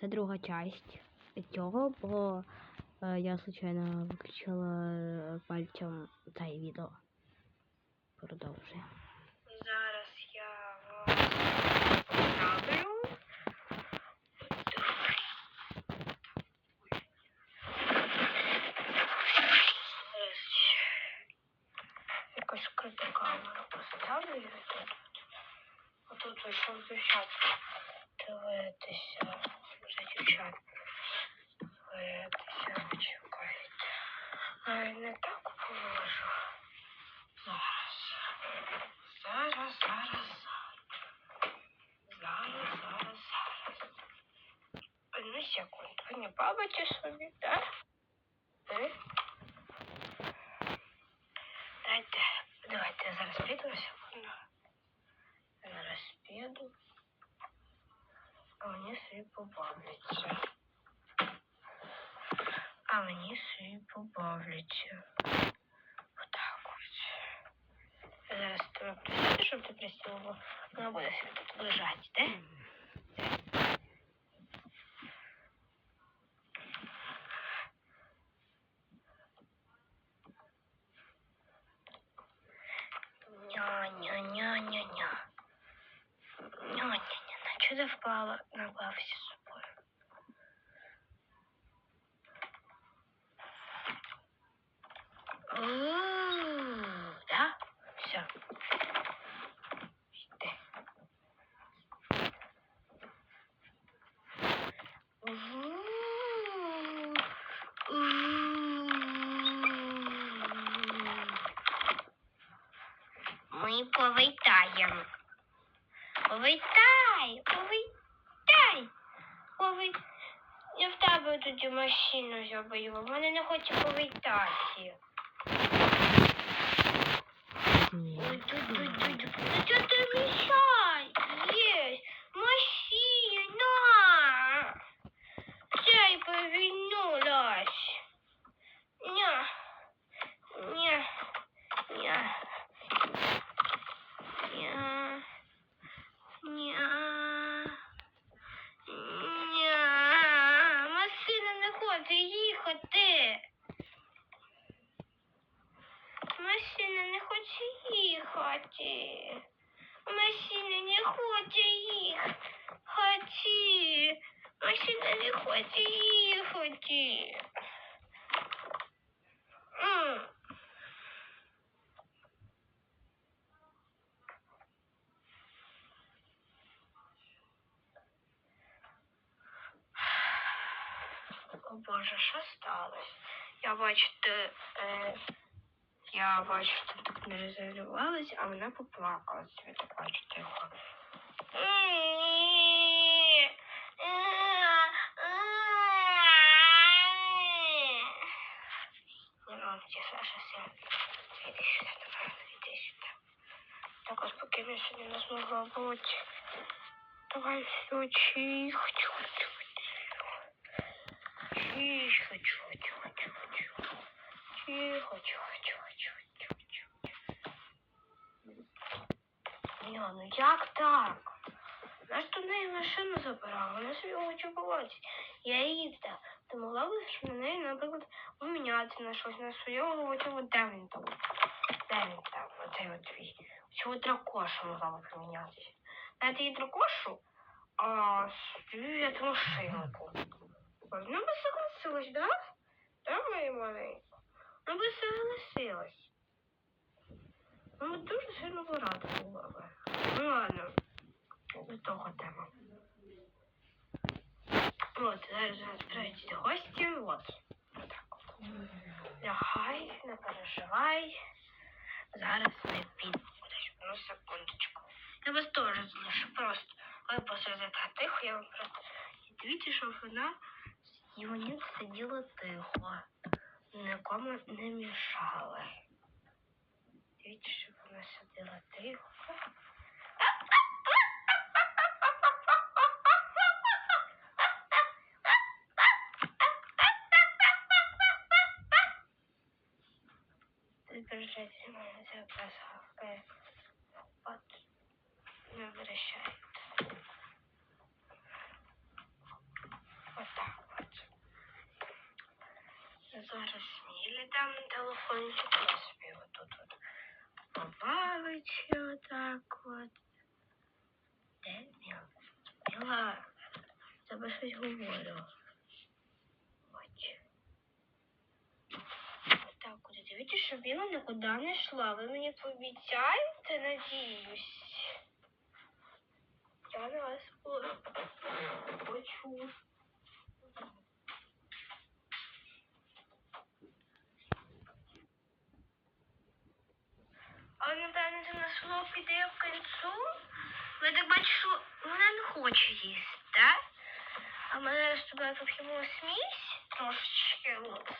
Це друга часть цього, бо е, я случайно виключила е, пальцем це відео. Продовжуємо. Зараз я вам ставлю. Зараз камеру поставлю і тут. Отут вийшов дівчат. Дивитися. Одну секунду. Ви не бабите собі, так? Ви? Дайте, давайте я зараз піду на секунду. Я зараз піду. А мені собі побавляться. А мені собі побавляться. Отак ось. Я зараз тебе присяду, щоб ти присіла, бо вона буде собі тут лежати, де? Ня-ня-ня-ня-ня. Ты впала? На бабсе с собой. Да? Все. Йди. Ми повитаємо. Повитай. Я тоді машину зробила. Вони не хочуть повітати. Ой, тут, тут, тут. тут, тут, ты їхати. Машина не хоче їхати. Машина не хоче їхати. Машина не хоче їхати. Боже, що сталося? Я бачу, ти, е, я бачу, ти так не розігрівалась, а вона поплакала. Я так бачу тихо. Не сьогодні не змогла бути. Давай тихо, тихо. Тихо, тихо, тихо, тихо, тихо. Тихо, тихо, тихо, тихо, тихо, тихо. Ні, ну як так? Наш до неї машину забирав, вона собі хоче побачити. Я її їздила. Ти могла б на неї, наприклад, поміняти на щось на своєму оцього, де він там? Де він там? Оцей от твій. Цього дракошу могла б помінятися. Дати їй дракошу, а собі я машинку. Ну би согласилась, да? Да, моя маленька? Ну би согласилась. Ну, от дуже сильно рада була би. Ну ладно, до того тема. От, зараз збираються гості, от. Отак от. Лягай, не переживай. Зараз ми підемо. Ну, секундочку. Я вас теж залишу просто. Ви посидите тихо, я вам просто... І дивіться, щоб вона і вони сиділа тихо. Нікому не мішали. Дивіться, щоб вона сиділа тихо. Держите мене це красавка. От не обращайте. Зараз ні. Там телефончик я собі отут от побавиться отак от. Де Міла? Міла, тебе щось говорю. Ось. Так, от дивіться, щоб Міла нікуди не йшла. Ви мені пообіцяєте, надіюсь. Я на вас по- почув. Влог піде в кінцю. Я так бачу, що вона не хоче їсти, так? А ми з тобою поп'ємо смісь трошечки. От.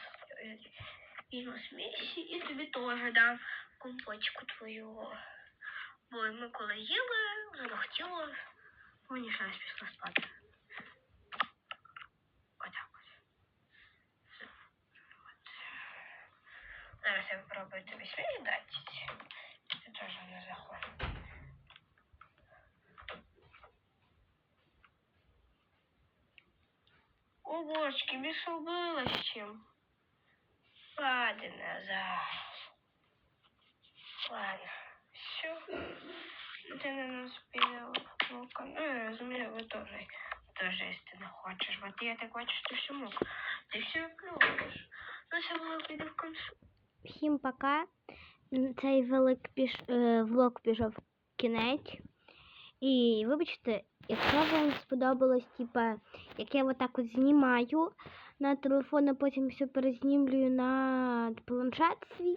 Візьму смісь і тобі теж дам компотику твою. Бо ми коли їли, захотіло, мені ще раз пішла спати. Зараз я попробую тобі смісь дати. Ти теж не заходить. О, божечки, більше вбила з чим. Ладно, зараз. Ладно. Все. Ти на нас піде лука. Ну, я розумію, ви теж, теж їсти не хочеш. Бо ти, я так бачу, що ти все мог. Ти все плюєш. Ну, це було піде в концу. Всім пока. Цей велик піш... е, влог пішов кінець. І вибачте, якщо вам сподобалось, типа, як я отак от знімаю на телефон, а потім все перезнімлюю на планшет свій,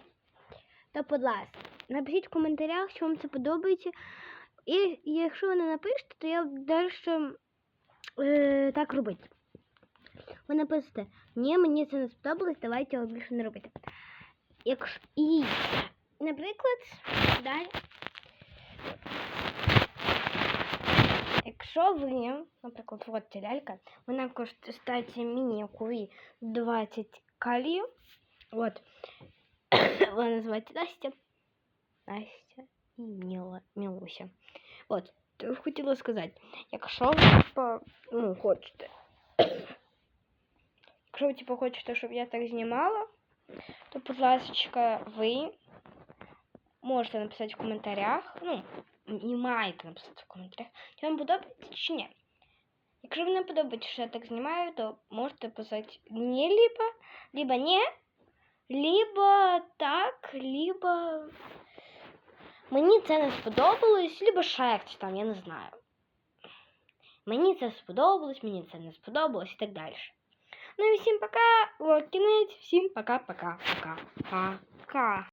то, будь ласка, напишіть в коментарях, що вам це подобається. І якщо ви не напишете, то я далі е, так робити. Ви напишете, ні, мені це не сподобалось, давайте його більше не робити. Якщо і, наприклад, далі. Якщо ви, наприклад, от ця лялька, вона коштує міні-курі 20 калів. От. Вона називається Настя. Настя і Міла, Мілуся. От, то хотіла сказати, якщо ви, типа, ну, хочете. Якщо ви, типа, хочете, щоб я так знімала, то, будь ласка, ви можете написати в коментарях. Ну, і маєте написати в коментарях, чи вам подобається чи ні. Якщо вам не подобається, що я так знімаю, то можете писати ні либо, либо ні, либо так, либо мені це не сподобалось, либо ще якось там, я не знаю. Мені це сподобалось, мені це не сподобалось і так далі. Ну і всім пока, от кінець, всім пока-пока, пока, пока.